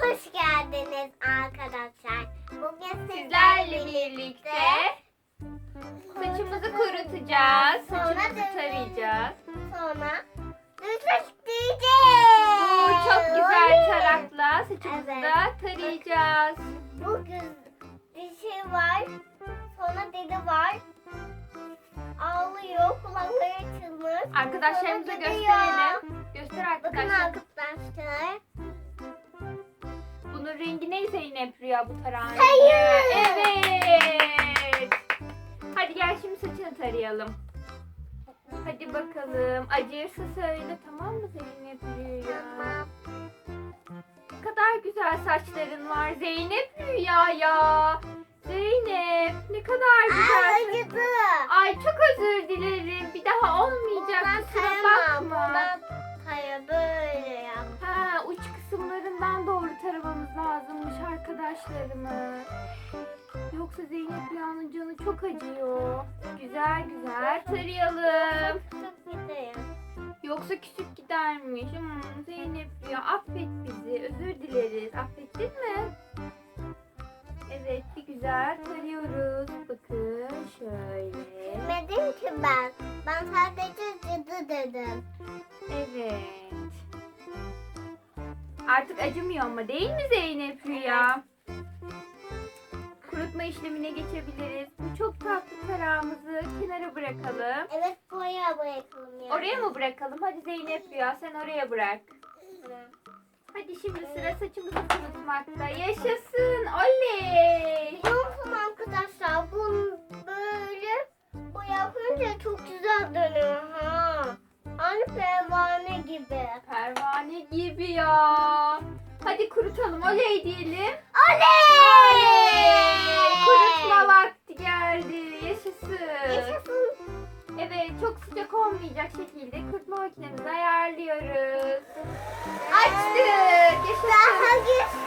hoş geldiniz arkadaşlar. Bugün sizlerle birlikte saçımızı kurutacağız, saçımızı tarayacağız. Sonra düzleştireceğiz. Bu çok güzel tarakla saçımızı evet. da tarayacağız. Bugün dişi var, sonra dede var. Ağlıyor, kulakları açılmış. Arkadaşlarımıza gösterelim. Göster arkadaşlar. Bakın arkadaşlar rengi ne Zeynep Rüya bu tarağın? Hayır. Evet. Hadi gel şimdi saçını tarayalım. Hadi bakalım. Acırsa söyle tamam mı Zeynep Rüya? Ne kadar güzel saçların var Zeynep Rüya ya. Zeynep ne kadar güzel. Ay acıdı. Ay çok özür dilerim. Bir daha olmayacak. Kusura bakma. Taya böyle yap. Arkadaşlarımı. Yoksa Zeynep Rüya'nın canı çok acıyor. Güzel güzel gidiyor. Yoksa küçük gidermiş. Hmm, Zeynep Rüya affet bizi. Özür dileriz. Affettin mi? Evet bir güzel tarıyoruz. Bakın şöyle. Demedim ki ben. Ben sadece cadı dedim. Evet. Artık acımıyor ama değil mi Zeynep Rüya? Kurutma işlemine geçebiliriz. Bu çok tatlı tarağımızı kenara bırakalım. Evet boya bırakalım ya. Oraya mı bırakalım? Hadi Zeynep Rüya sen oraya bırak. Hadi şimdi sıra saçımızı kurutmakta. Yaşasın. Oley. Biliyor musun arkadaşlar bu böyle bu yapınca çok güzel dönüyor ha. Aynı pervane gibi. Pervane gibi ya. Hadi kurutalım. Oley diyelim. Oley! Oley. Olmayacak şekilde kurutma makinemizi ayarlıyoruz. Açtık. Yaşasın.